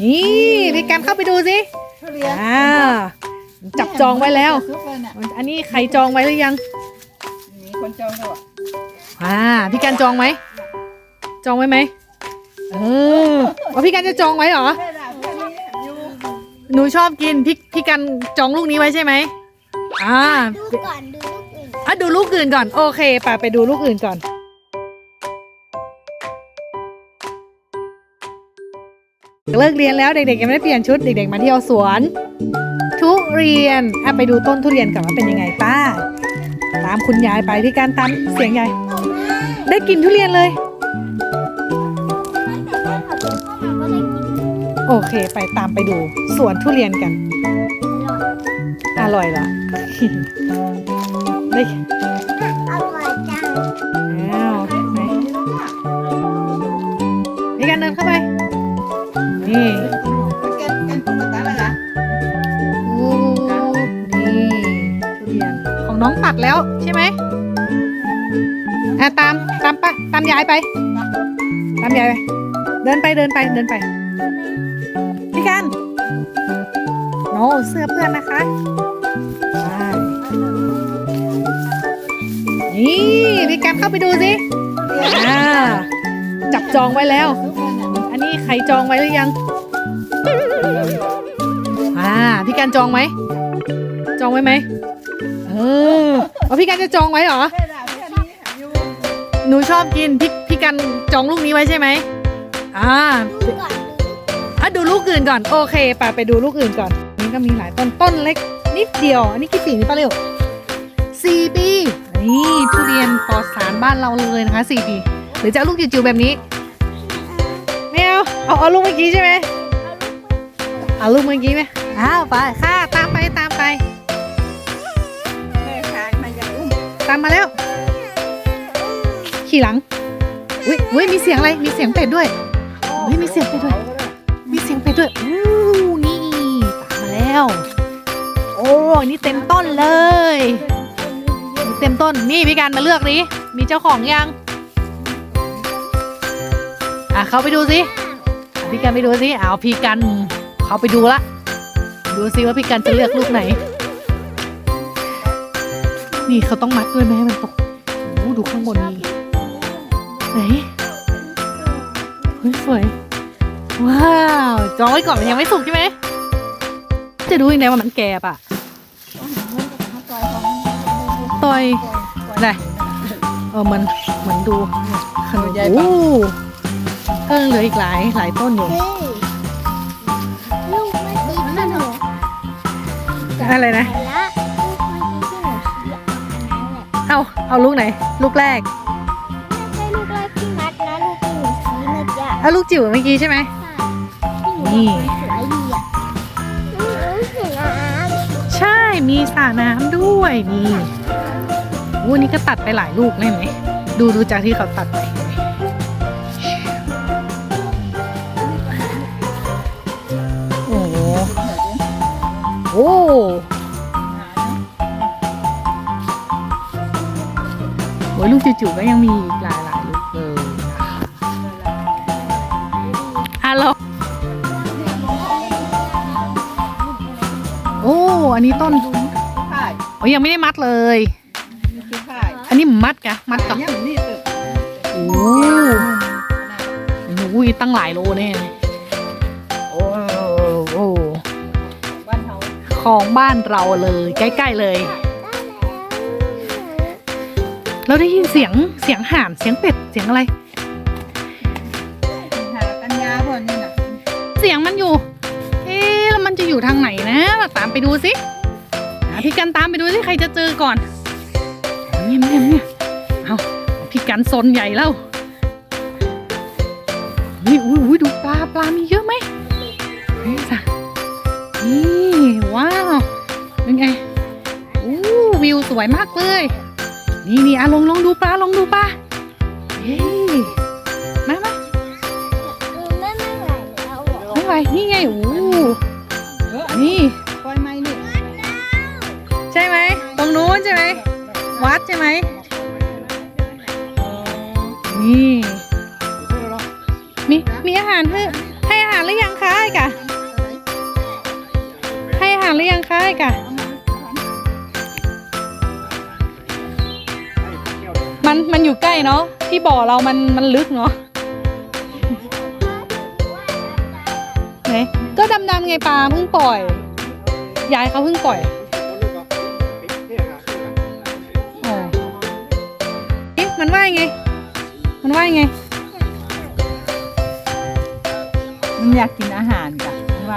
นี่พี่กันเข้าไปดูสิทุเรียนอ่าจับจองไว้แล้ว ซุกเลยเนี่ยอันนี้ใครจองไว้หรือยังมีคนจองด้วยอ่าพี่กันจองไหมจองไว้ไหมเออว่าพี่กันจะจองไว้เหรอแค่ละแค่นี้อยู่หนูชอบกินพี่พี่กันจองลูกนี้ไว้ใช่ไหมอ่าดูก่อนดูลูกอื่นอะดูลูกอื่นก่อนโอเคไปไปดูลูกอื่นก่อน เลิกเรียนแล้วเด็กๆยังไม่ได้เปลี่ยนชุดเด็กๆมาเที่ยวสวน ทุเรียนอะไปดูต้นทุเรียนก่อนว่าเป็นยังไงป้า ตามคุณยายไปพี่การตามเสียงยายได้กินทุเรียนเลยแต่ถ้าขับรถเข้ามาก็ได้กินโอเคไปตามไปดูสวนทุเรียนกัน อร่อยเหรอได้อร่อยจังอ้าว นี่แกนแกนตุ๊กตาอะไรล่ะโอ้นี่ทุเรียนของน้องตัดแล้วใช่ไหมอะตามตามไปตามยายไป ตามยายไป เดินไปเดินไปเดินไปพี่กันโน้เสื้อเพื่อนนะคะไปนี่พี่กันเข้าไปดูสิอ่าจับจองไว้แล้วซุกเลยเนี่ย อันนี้ใครจองไว้หรือยัง อ่า พี่การจองไหม จองไว้ไหม เออเอาพี่การจะจองไว้เหรอ หนูชอบกิน พี่พี่การจองลูกนี้ไว้ใช่ไหม อ่าอะดูลูกอื่นก่อน โอเคไปไปดูลูกอื่นก่อน นี่ก็มีหลายต้น ต้นเล็กนิดเดียว อันนี้กี่ปีนี่ป้าเร็วสี่ปี นี่ทุเรียนปลอดสารบ้านเราเลยนะคะสี่ปี หรือจะลูกจิ๋วๆแบบนี้ เอาเอาเอาลูกเมื่อกี้ใช่ไหมเอาลูกเมื่อกี้ไหมอ้าวไปค่ะตามไปตามไปตามมาแล้ว ขี่หลังอุ้ยอุ้ยมีเสียงอะไรมีเสียงเป็ดด้วยเฮ้ยมีเสียงเป็ดด้วย มีเสียงเป็ดด้วยอู้นี่ตามมาแล้ว โอ้นี่เต็มต้นเลยนี่เต็มต้นนี่พี่การมาเลือกดิมีเจ้าของยังอะเขาไปดูสิ พี่กันไปดูสิเอาพี่กันเขาไปดูละ ดูสิว่าพี่กันจะเลือกลูกไหน นี่เขาต้องมัดด้วยไหมให้มันตกโอ้ดูข้างบนนี่ไหนเฮ้ยสวยว้าวจองไว้ก่อนมันยังไม่สุกใช่ไหมจะดูยังไงว่ามันแก่ปะต่อยได้เออมันเหมือนดูขนมโอ้ ก็เหลืออีกหลายหลายต้นอยู่เฮ้ยลูกเมื่อกี้ที่หนูอะไรนะแต่ละลูกเมื่อกี้ที่หนูชี้อันนั้นแหละเอาเอาลูกไหน ลูกแรกไม่ใช่ลูกแรกที่นัดนะลูกที่หนูชี้เมื่อกี้เอาลูกจิ๋วเมื่อกี้ใช่ไหมที่หนูบอกมันสวยดีอะอืมเห็นน้ำใช่มีสระน้ำด้วยนี่โอ้นี่ก็ตัดไปหลายลูกเลยไหมดูดูจากที่เขาตัดไป โอ้โอ้ยลูกจิ๋วๆก็ยังมีอีกหลายหลายๆลูกเลยอะเราโอ้ อันนี้ต้นข่ายโอ้ยยังไม่ได้มัดเลยนี่คือข่ายอันนี้มัดกะมัดกับยังนี่ตึกโอ้โหตั้งหลายโลแน่ ขาของบ้านเราเลยใกล้ๆเลย เราได้ยินเสียงเสียงห่านเสียงเป็ดเสียงอะไร หาปัญญาบ่นี่น่ะเสียงมันอยู่ เอ๊ะแล้วมันจะอยู่ทางไหนนะเราตามไปดูสิหาพี่กันตามไปดูสิใครจะเจอก่อนเงียบเงียบเงียบเอาเอาพี่กันซนใหญ่แล้วนี่อุ้ยอุ้ยดูปลาปลามีเยอะไหมนี่จ้ะนี่ ว้าวเป็นไงอู้วิวสวยมากเลย นี่นี่อะลองลองดูปลาลองดูปลาเฮ้ยมามาไม่ไม่ไหวแล้วอะไม่ไหวนี่ไงโอ้เออนี่ปล่อยไม้นี่ใช่ไหมตรงนู้นใช่ไหมวัดใช่ไหมนี่มีมีอาหารให้ให้อาหารหรือยังคะ อะ มันมันอยู่ใกล้เนาะที่บ่อเรามันมันลึกเนาะไหนก็ดำดำๆไงปลาเพิ่งปล่อย ยายเขาเพิ่งปล่อยอ๋อเอ๊ะมันว่ายไง มันว่ายไง มันอยากกินอาหาร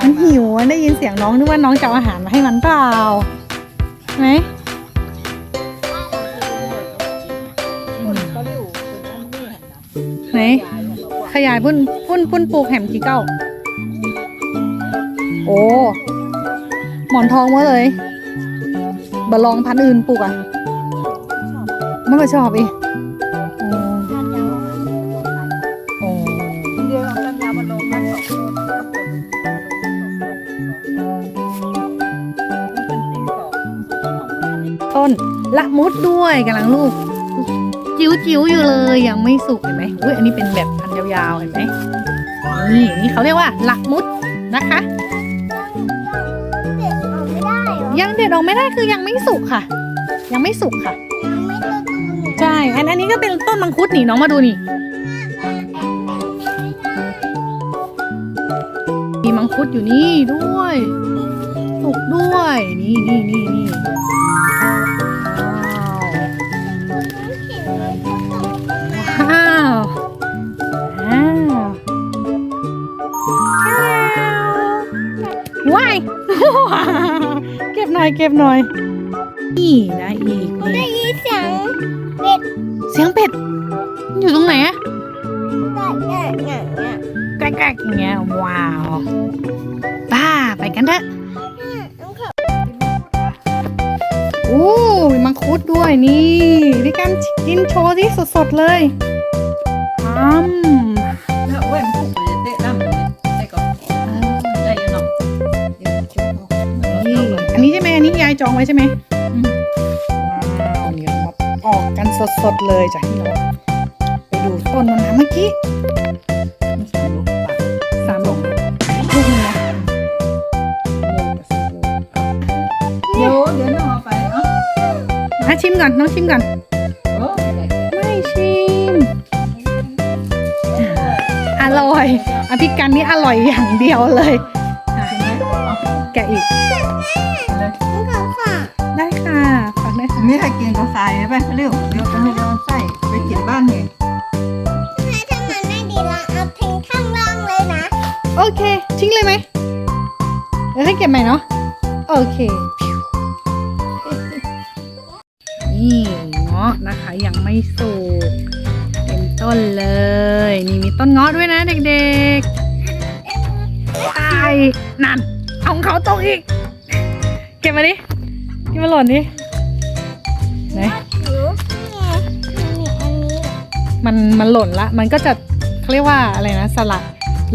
มันหิวอะได้ยินเสียงน้องนึกว่าน้องจะเอาอาหารมาให้มันเปล่าไหมไหนขยายพุ่นพุ่นพุ่นปลูกแหมกี่เก้า โอ้ หมอนทองมาเลยบะลองพันอื่นปลูกอะ ไม่ค่อยชอบอีก ต้นละมุดด้วยกำลังลูก จิ๋วจิ๋วๆอยู่เลยยังไม่สุกเห็นไหมอุ้ยอันนี้เป็นแบบพันธุ์ยาวๆเห็นไหมนี่นี่เขาเรียกว่าละมุดนะคะเด็กออกไม่ได้เหรอยังเด็ดออกไม่ได้คือยังไม่สุกค่ะ ยังไม่สุกค่ะยังไม่ได้ดูหนูใช่อันอันนี้ก็เป็นต้นมังคุดนี่น้องมาดูนี่มีมังคุดอยู่นี่ด้วยสุกด้วย นี่นี่นี่นี่ อยเก็บหน่อย นี่นะอีกได้นี่ยินเสียงเป็ดเสียงเป็ดอยู่ตรงไหนอะแก่แก่แก่แกล้กๆอย่างเงี้ยว้าวป้าไปกันเถอะโอ้มีมังคุดด้วยนี่พี่กันกินโชว์ที่สดๆเลยอืม จองไว้ใช่ไหมว้าวเดี๋ยวมาออกกันสดๆเลยจากที่เราไปดูต้นมันนะเมื่อกี้สามลูกปากสามหลงลูกนึงนะเดี๋ยวเดี๋ยวน้องเอาไปเนาะอะชิมก่อนน้องชิมก่อนโอ้ยไม่ชิมอร่อยอภิกันนี่อร่อยอย่างเดียวเลย แกะอีกเลยลูกเขาฝากได้ค่ะฝากได้ค่ะไม่ให้กินก็ใส่ไปเร็วเดี๋ยวจะให้เราใส่ไปกินบ้านเองถ้ามันไม่ดีเราเอาทิ้งข้างล่างเลยนะ โอเค ทิ้งเลยไหมเดี๋ยวให้เก็บใหม่เนาะโอเคนี่เงาะนะคะยังไม่สุกเต็มต้นเลย นี่มีต้นเงาะด้วยนะเด็กๆตายนั่น เอาของเขาตกอีก เก็บมาดิเก็บมาหล่นดิไหนหิวนี่ไงมันมีอันนี้มันมันหล่นละ มันก็จะเขาเรียกว่าอะไรนะสลัด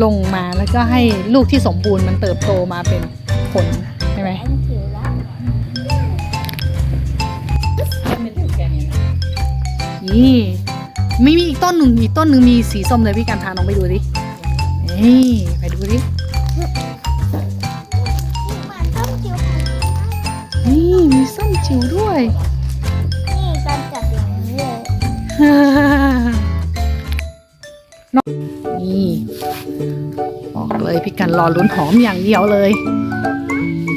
ลงมาแล้วก็ให้ลูกที่สมบูรณ์มันเติบโตมาเป็นผลใช่ไหมอันหิวแล้วไม่ถึงแกเนี่ยนะนี่มีมีอีกต้นหนึ่งอีกต้นหนึ่งมีสีส้มเลยพี่การพาน้องไปดูดินี่ไปดูดิ นี่มีส้มจิ๋วด้วย นี่การจับอย่างนี้เลยน้องนี่บอกเลยพี่กันรอลุ้นหอมอย่างเดียวเลย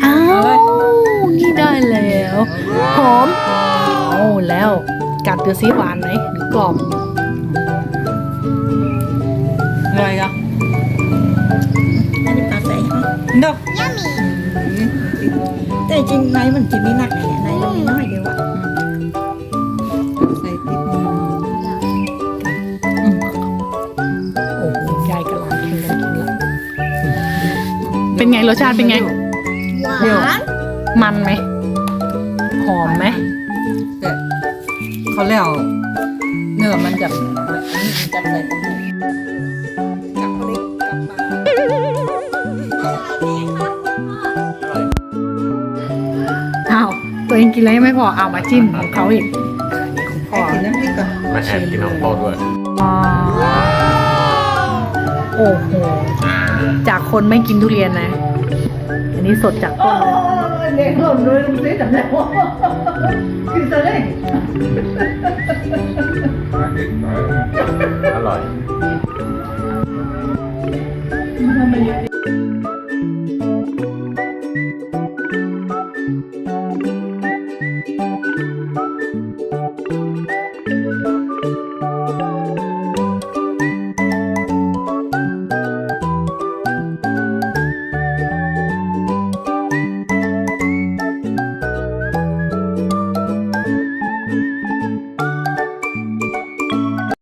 อ้าว นี่ได้แล้ว หอมโอ้แล้วกัดดูซิหวานไหมหรือกรอบอร่อยอะอันนี้ปลาใส่ฮะเนาะย่ามี แต่จริงในมันจะมีหนักแหละในมันมีน้อยเดียวอะใส่ติดมือโอ้โหยายกับหลานแข่งกันกินแล้วเป็นไงรสชาติเป็นไง หวเดี๋ยวานมันไหมหอมไหมแต่เขาแล้วเนื้อมันจะอันนี้มันจะใส่ตรงนี้ กินแล้วไม่พอเอามาจิ้มของเขาอีกอัองพ่อน้ำก่อนมาแอบกินน้องโปด้วยโอ้โหจากคนไม่กินทุเรียนนะ อันนี้สดจากต้นเลยเด็กหล่นเลยลูกเสียจับแล้กินซะเลยอร่อย